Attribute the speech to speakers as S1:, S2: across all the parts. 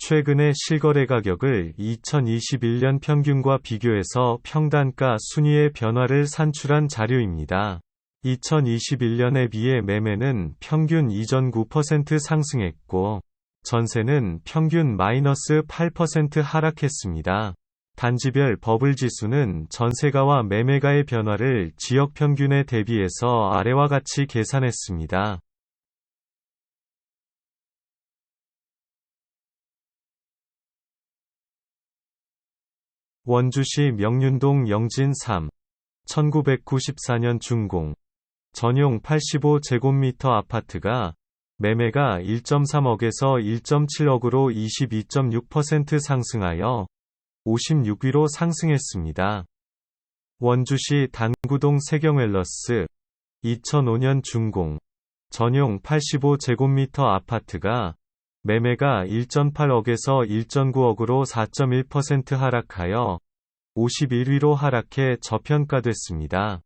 S1: 최근의 실거래 가격을 2021년 평균과 비교해서 평단가 순위의 변화를 산출한 자료입니다. 2021년에 비해 매매는 평균 2.9% 상승했고, 전세는 평균 마이너스 8% 하락했습니다. 단지별 버블 지수는 전세가와 매매가의 변화를 지역 평균에 대비해서 아래와 같이 계산했습니다. 원주시 명륜동 영진 3 1994년 준공 전용 85제곱미터 아파트가 매매가 1.3억에서 1.7억으로 22.6% 상승하여 56위로 상승했습니다. 원주시 단구동 세경웰러스 2005년 준공 전용 85제곱미터 아파트가 매매가 1.8억에서 1.9억으로 4.1% 하락하여 51위로 하락해 저평가됐습니다.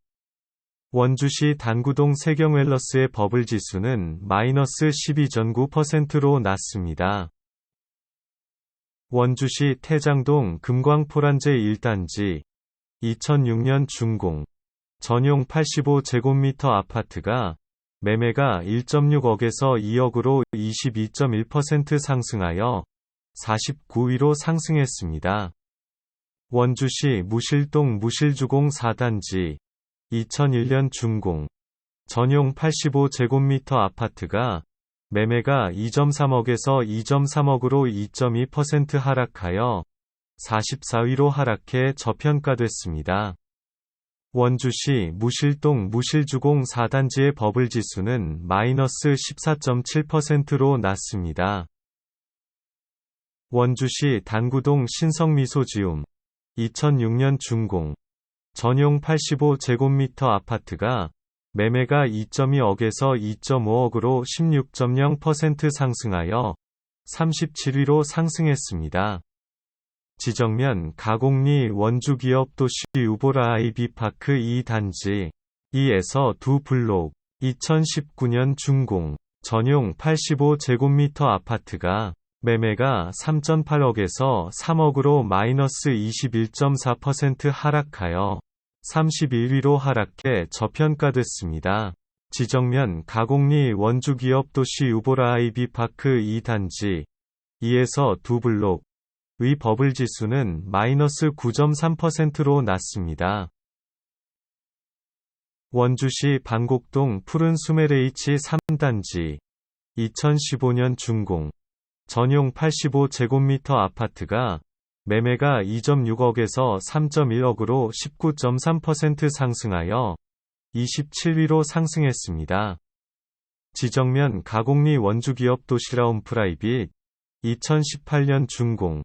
S1: 원주시 단구동 세경웰러스의 버블 지수는 마이너스 12.9%로 낮습니다. 원주시 태장동 금광포란제 1단지 2006년 준공 전용 85제곱미터 아파트가 매매가 1.6억에서 2억으로 22.1% 상승하여 49위로 상승했습니다. 원주시 무실동 무실주공 4단지 2001년 준공 전용 85제곱미터 아파트가 매매가 2.3억에서 2.3억으로 2.2% 하락하여 44위로 하락해 저평가됐습니다. 원주시 무실동 무실주공 4단지의 버블 지수는 마이너스 14.7%로 낮습니다. 원주시 단구동 신성미소지움 2006년 준공 전용 85제곱미터 아파트가 매매가 2.2억에서 2.5억으로 16.0% 상승하여 37위로 상승했습니다. 지정면 가곡리 원주기업 도시 우보라 아이비파크 2단지 2에서 2블록 2019년 준공 전용 85제곱미터 아파트가 매매가 3.8억에서 3억으로 마이너스 21.4% 하락하여 31위로 하락해 저평가됐습니다. 지정면 가곡리 원주기업 도시 우보라 아이비파크 2단지 2에서 2블록 의 버블 지수는 마이너스 9.3%로 낮습니다. 원주시 방곡동 푸른 수메레이치 3단지 2015년 준공 전용 85제곱미터 아파트가 매매가 2.6억에서 3.1억으로 19.3% 상승하여 27위로 상승했습니다. 지정면 가곡리 원주기업 도시라운 프라이빗 2018년 준공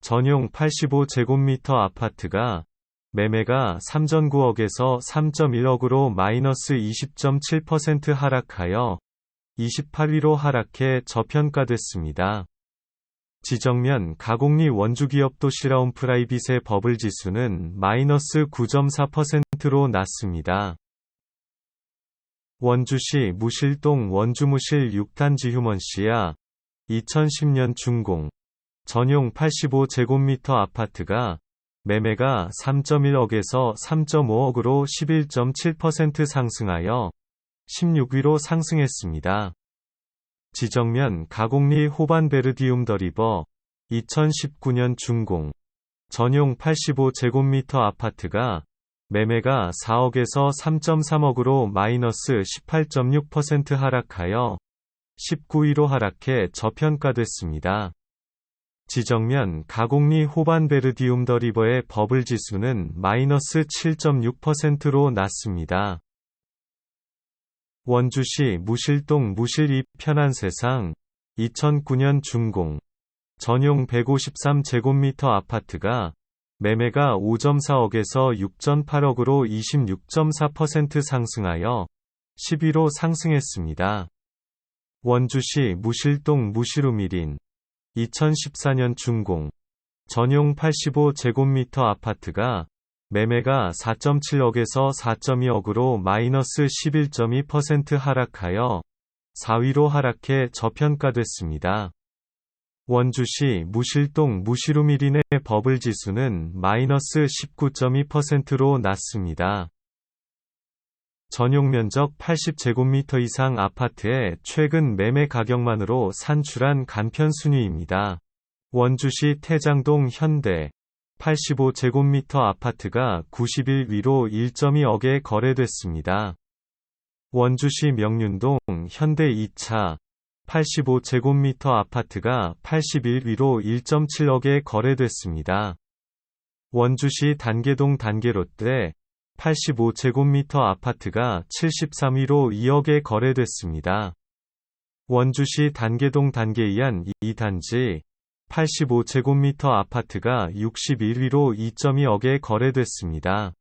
S1: 전용 85제곱미터 아파트가 매매가 3.9억에서 3.1억으로 마이너스 20.7% 하락하여 28위로 하락해 저평가됐습니다. 지정면 가곡리 원주기업 도 시라운 프라이빗의 버블 지수는 마이너스 9.4%로 낮습니다. 원주시 무실동 원주무실 6단지 휴먼시야 2010년 준공 전용 85제곱미터 아파트가 매매가 3.1억에서 3.5억으로 11.7% 상승하여 16위로 상승했습니다. 지정면 가곡리 호반베르디움 더리버 2019년 준공 전용 85제곱미터 아파트가 매매가 4억에서 3.3억으로 마이너스 18.6% 하락하여 19위로 하락해 저평가됐습니다. 지정면 가곡리 호반베르디움 더 리버의 버블 지수는 마이너스 7.6%로 낮습니다. 원주시 무실동 무실입 편한 세상 2009년 준공 전용 153제곱미터 아파트가 매매가 5.4억에서 6.8억으로 26.4% 상승하여 11호 상승했습니다. 원주시 무실동 무실우미린 2014년 준공 전용 85제곱미터 아파트가 매매가 4.7억에서 4.2억으로 마이너스 11.2% 하락하여 4위로 하락해 저평가됐습니다. 원주시 무실동 무시루미린의 버블 지수는 마이너스 19.2%로 낮습니다. 전용 면적 80제곱미터 이상 아파트의 최근 매매 가격만으로 산출한 간편 순위입니다. 원주시 태장동 현대 85제곱미터 아파트가 91위로 1.2억에 거래됐습니다. 원주시 명륜동 현대 2차 85제곱미터 아파트가 81위로 1.7억에 거래됐습니다. 원주시 단계동 단계롯데 85제곱미터 아파트가 73위로 2억에 거래됐습니다. 원주시 단계동 단계이안 2단지 85제곱미터 아파트가 61위로 2.2억에 거래됐습니다.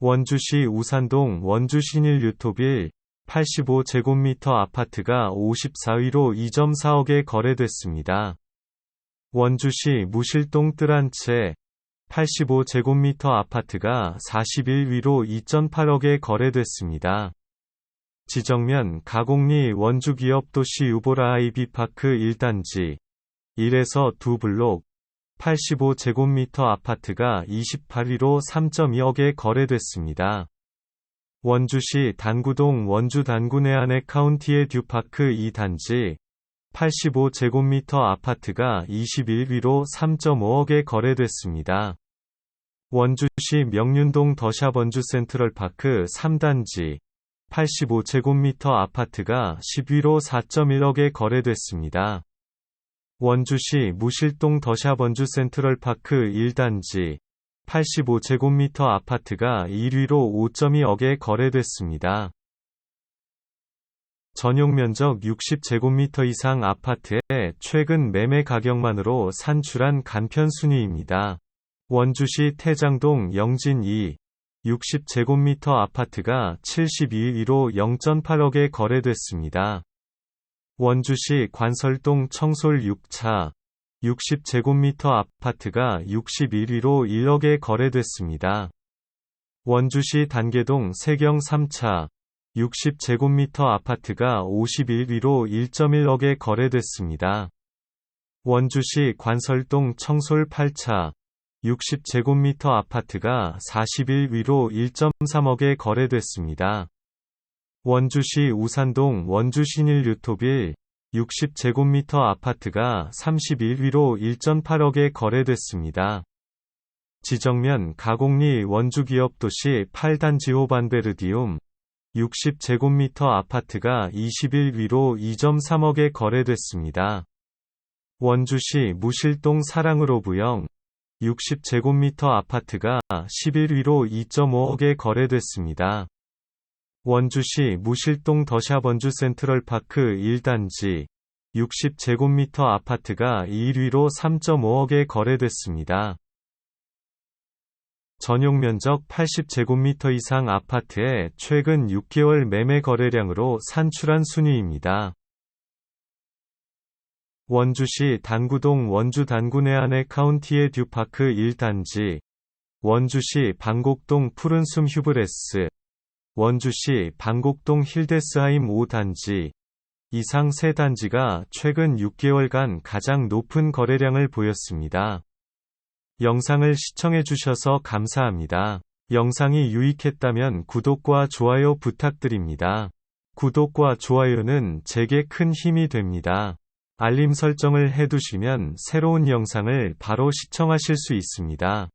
S1: 원주시 우산동 원주신일 유토빌 85제곱미터 아파트가 54위로 2.4억에 거래됐습니다. 원주시 무실동 뜰한채 85제곱미터 아파트가 41위로 2.8억에 거래됐습니다. 지정면 가곡리 원주기업 도시 유보라 아이비파크 1단지 1에서 2블록 85제곱미터 아파트가 28위로 3.2억에 거래됐습니다. 원주시 단구동 원주 단구 내안의 카운티의 듀파크 2단지 85제곱미터 아파트가 21위로 3.5억에 거래됐습니다. 원주시 명륜동 더샵 원주 센트럴파크 3단지 85제곱미터 아파트가 10위로 4.1억에 거래됐습니다. 원주시 무실동 더샵 원주 센트럴파크 1단지 85제곱미터 아파트가 1위로 5.2억에 거래됐습니다. 전용 면적 60제곱미터 이상 아파트의 최근 매매 가격만으로 산출한 간편 순위입니다. 원주시 태장동 영진 2 60제곱미터 아파트가 72위로 0.8억에 거래됐습니다. 원주시 관설동 청솔 6차 60제곱미터 아파트가 61위로 1억에 거래됐습니다. 원주시 단계동 세경 3차 60제곱미터 아파트가 51위로 1.1억에 거래됐습니다. 원주시 관설동 청솔 8차 60제곱미터 아파트가 41위로 1.3억에 거래됐습니다. 원주시 우산동 원주신일 유토빌 60제곱미터 아파트가 31위로 1.8억에 거래됐습니다. 지정면 가곡리 원주기업도시 8단지 호 반베르디움 60제곱미터 아파트가 21위로 2.3억에 거래됐습니다. 원주시 무실동 사랑으로 부영 60제곱미터 아파트가 11위로 2.5억에 거래됐습니다. 원주시 무실동 더샵 원주 센트럴파크 1단지 60제곱미터 아파트가 1위로 3.5억에 거래됐습니다. 전용 면적 80제곱미터 이상 아파트의 최근 6개월 매매 거래량으로 산출한 순위입니다. 원주시 단구동 원주 단구 내안의 카운티의 듀파크 1단지 원주시 방곡동 푸른숨 휴브레스 원주시 방곡동 힐데스하임 5단지 이상 세 단지가 최근 6개월간 가장 높은 거래량을 보였습니다. 영상을 시청해주셔서 감사합니다. 영상이 유익했다면 구독과 좋아요 부탁드립니다. 구독과 좋아요는 제게 큰 힘이 됩니다. 알림 설정을 해두시면 새로운 영상을 바로 시청하실 수 있습니다.